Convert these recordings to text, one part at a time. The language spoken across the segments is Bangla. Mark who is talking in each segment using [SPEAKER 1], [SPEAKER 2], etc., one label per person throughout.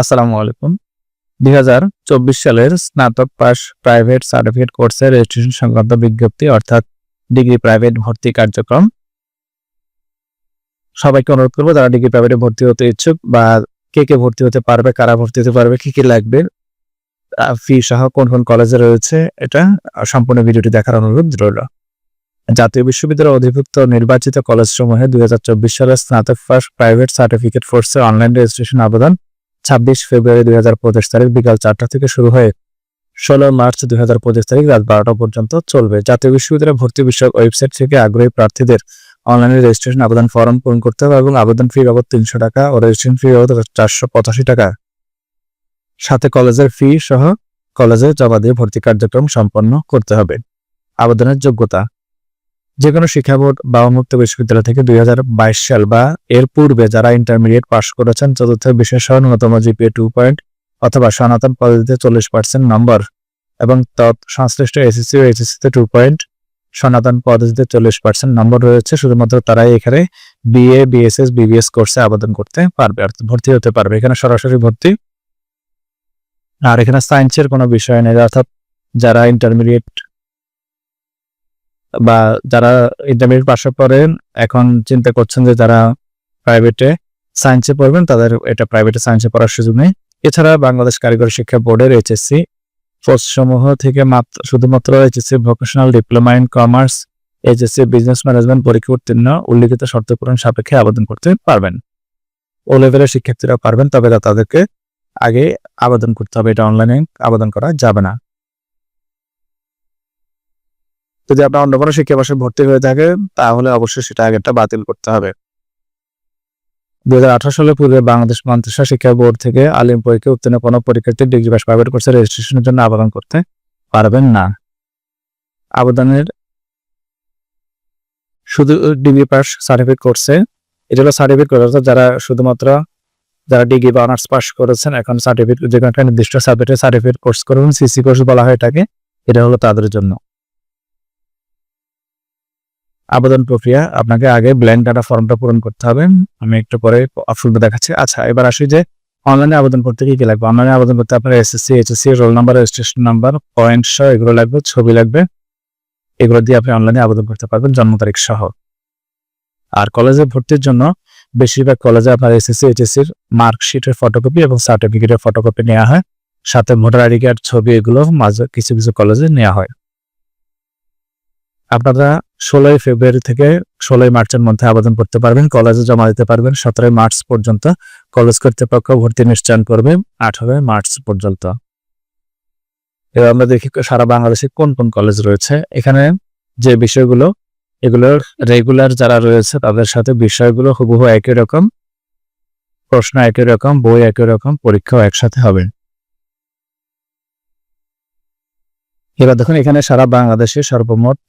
[SPEAKER 1] আসসালামু আলাইকুম। দুই হাজার চব্বিশ সালের স্নাতক পাস প্রাইভেট সার্টিফিকেট কোর্সের রেজিস্ট্রেশন সংক্রান্ত বিজ্ঞপ্তি অর্থাৎ ডিগ্রি প্রাইভেট ভর্তি কার্যক্রম। সবাইকে অনুরোধ করব, যারা ডিগ্রি প্রাইভেটে ভর্তি হতে ইচ্ছুক বা কে কে ভর্তি হতে পারবে, কারা ভর্তি হতে পারবে, কি কি লাগবে ফি সহ কোন কোন কলেজে রয়েছে, এটা সম্পূর্ণ ভিডিওটি দেখার অনুরোধ রইল। জাতীয় বিশ্ববিদ্যালয়ের অধিভুক্ত নির্বাচিত কলেজ সমূহে দুই হাজার চব্বিশ সালের স্নাতক পাস প্রাইভেট সার্টিফিকেট কোর্সে অনলাইন রেজিস্ট্রেশন আবেদন ছাব্বিশ ফেব্রুয়ারি দুই হাজার পঁচিশ তারিখ বিকাল চারটা থেকে শুরু হয়ে ষোলো মার্চ দুই হাজার পঁচিশ তারিখ রাত বারোটা পর্যন্ত চলবে। জাতীয় বিশ্ববিদ্যালয় ভর্তি বিষয়ক ওয়েবসাইট থেকে আগ্রহী প্রার্থীদের অনলাইনে রেজিস্ট্রেশন আবেদন ফর্ম পূরণ করতে হবে এবং আবেদন ফি বাবদ তিনশো টাকা ও রেজিস্ট্রেশন ফি বাবদ চারশো পঁচাশি টাকা। সাথে কলেজের ফি সহ কলেজে জমা দিয়ে ভর্তি কার্যক্রম সম্পন্ন করতে হবে। আবেদনের যোগ্যতা যে কোনো শিক্ষা বোর্ড বা বিশ্ববিদ্যালয় থেকে দুই হাজার বাইশ সাল বা এর পূর্বে যারা ইন্টারমিডিয়েট পাশ করেছেন, চতুর্থ বিশেষ ন্যূনতম জিপিএ টু পয়েন্ট অথবা সনাতন পদ্ধতিতে চল্লিশ পার্সেন্ট নম্বর এবং তৎ সংশ্লিষ্ট এসএসসি ও এইচএসসিতে টু পয়েন্ট সনাতন পদ্ধতিতে চল্লিশ পার্সেন্ট নম্বর রয়েছে। শুধুমাত্র তারাই এখানে বিএ বিএসএস বিবিএস কোর্সে আবেদন করতে পারবে, অর্থাৎ ভর্তি হতে পারবে। এখানে সরাসরি ভর্তি। আর এখানে সায়েন্সের কোনো বিষয় নেই, অর্থাৎ যারা ইন্টারমিডিয়েট বা যারা ইন্টারমিডিয়েট পাশে পড়েন এখন চিন্তা করছেন যে যারা প্রাইভেটে সায়েন্সে পড়বেন, তাদের এটা প্রাইভেটে সায়েন্সে পড়ার সুযোগ নেই। এছাড়া বাংলাদেশ কারিগরি শিক্ষা বোর্ডের এইচএসসি কোর্স সমূহ থেকে মাত্র, শুধুমাত্র HSC vocational diploma in commerce HSC business management পরীক্ষা উত্তীর্ণ, উল্লিখিত শর্ত পূরণ সাপেক্ষে আবেদন করতে পারবেন। ও লেভেলের শিক্ষার্থীরা পারবেন, তবে তাদেরকে আগে আবেদন করতে হবে, এটা অনলাইনে আবেদন করা যাবে না। যদি আপনার অন্য কোনো শিক্ষাবর্ষে ভর্তি হয়ে থাকে, তাহলে অবশ্যই সেটা আগেরটা বাতিল করতে হবে। দুই হাজার সালের পূর্বে বাংলাদেশ মাদ্রাসা শিক্ষা বোর্ড থেকে আলিম পরীক্ষা উত্তীর্ণ কোনো পরীক্ষার্থী ডিগ্রি পাস প্রাইভেট কোর্সে রেজিস্ট্রেশনের জন্য আবেদন করতে পারবেন না। আবেদনের শুধু ডিগ্রি পাস সার্টিফিকেট কোর্সে এটা হলো সার্টিফিকেট কোর্স যারা শুধুমাত্র যারা ডিগ্রি বা অনার্স পাস করেছেন, এখন সার্টিফিকেট যে কোনো একটা নির্দিষ্ট সাবজেক্টে সার্টিফিকেট কোর্স করবেন সিসি কোর্স বলা হয় এটাকে, এটা হলো তাদের জন্য। আবেদন প্রক্রিয়া, আপনাকে আগে ব্ল্যাঙ্ক ডাটা ফর্মটা পূরণ করতে হবে। আমি একটু পরে অপশনটা দেখাচ্ছি। আচ্ছা এবার আসি যে অনলাইনে আবেদন করতে কি কি লাগবে? অনলাইনে আবেদন করতে আপনার SSC HSC roll number registration number point সহ এগুলো লাগবে, ছবি লাগবে। এগুলো দিয়ে আপনি অনলাইনে আবেদন করতে পারবেন জন্ম তারিখ সহ। আর কলেজে ভর্তির জন্য বেশিরভাগ কলেজে আপনার এসএসসি এইচএসসির মার্কশিটের ফটোকপি এবং সার্টিফিকেটের ফটোকপি নেওয়া হয়। সাথে ভোটার আইডি কার্ড ছবি এগুলো মাঝে কিছু কিছু কলেজে নেওয়া হয়। আপনারা ষোলোই ফেব্রুয়ারি থেকে ষোলোই মার্চের মধ্যে আবেদন করতে পারবেন, কলেজে জমা দিতে পারবেন। সতেরোই মার্চ পর্যন্ত কলেজ কর্তৃপক্ষ ভর্তি নিশ্চয়ন করবে, আঠারোই মার্চ পর্যন্ত। এবার আমরা দেখি সারা বাংলাদেশে কোন কোন কলেজ রয়েছে। এখানে যে বিষয়গুলো, এগুলোর রেগুলার যারা রয়েছে, তাদের সাথে বিষয়গুলো হুবহু একই রকম। প্রশ্ন একই রকম, বই একই রকম, পরীক্ষাও একসাথে হবে। এবার দেখুন, এখানে সারা বাংলাদেশে সর্বমোট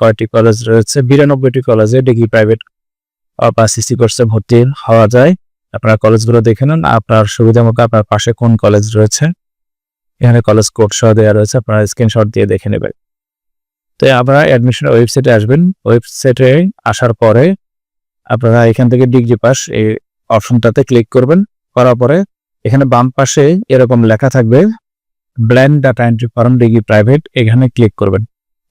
[SPEAKER 1] কয়টি কলেজ রয়েছে? বিরানব্বইটি কলেজে ডিগ্রি প্রাইভেট বা সিসি কোর্সে ভর্তি হওয়া যায়। আপনারা কলেজগুলো দেখে নেন, আপনার সুবিধা মতো আপনার পাশে কোন কলেজ রয়েছে। এখানে কলেজ কোড সহ দেওয়া রয়েছে, আপনারা স্ক্রিনশট দিয়ে দেখে নেবেন। তো আপনারা অ্যাডমিশন ওয়েবসাইটে আসবেন। ওয়েবসাইটে আসার পরে আপনারা এখান থেকে ডিগ্রি পাস এই অপশনটাতে ক্লিক করবেন। করার পরে এখানে বাম পাশে এরকম লেখা থাকবে blank data entry form degree private এখানে ক্লিক করবেন।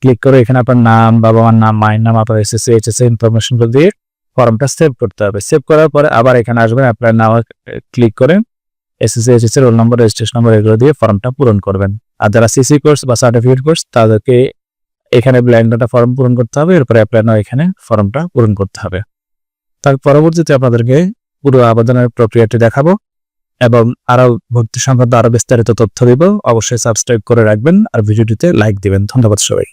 [SPEAKER 1] ক্লিক করে এখানে আপনার নাম বাবা মার নাম, মায়ের নাম, আপনার এসএসসি এইচএসসি ইনফরমেশনগুলো দিয়ে ফর্মটা সেভ করতে হবে। সেভ করার পরে আবার এখানে আসবেন, আপনার নাম ক্লিক করে SSC HSC roll number registration number এগুলো দিয়ে ফর্মটা পূরণ করবেন। আর যারা সিসি কোর্স বা সার্টিফিকেট কোর্স তাদেরকে এখানে ব্ল্যাঙ্ক ডাটা ফর্ম পূরণ করতে হবে, এরপরে আপনার এখানে ফর্মটা পূরণ করতে হবে। তার পরবর্তীতে আপনাদেরকে পুরো আবেদনের প্রক্রিয়াটি দেখাবো এবং আরও ভর্তি সংক্রান্ত আরও বিস্তারিত তথ্য দিব। অবশ্যই সাবস্ক্রাইব করে রাখবেন আর ভিডিওটিতে লাইক দিবেন। ধন্যবাদ সবাই।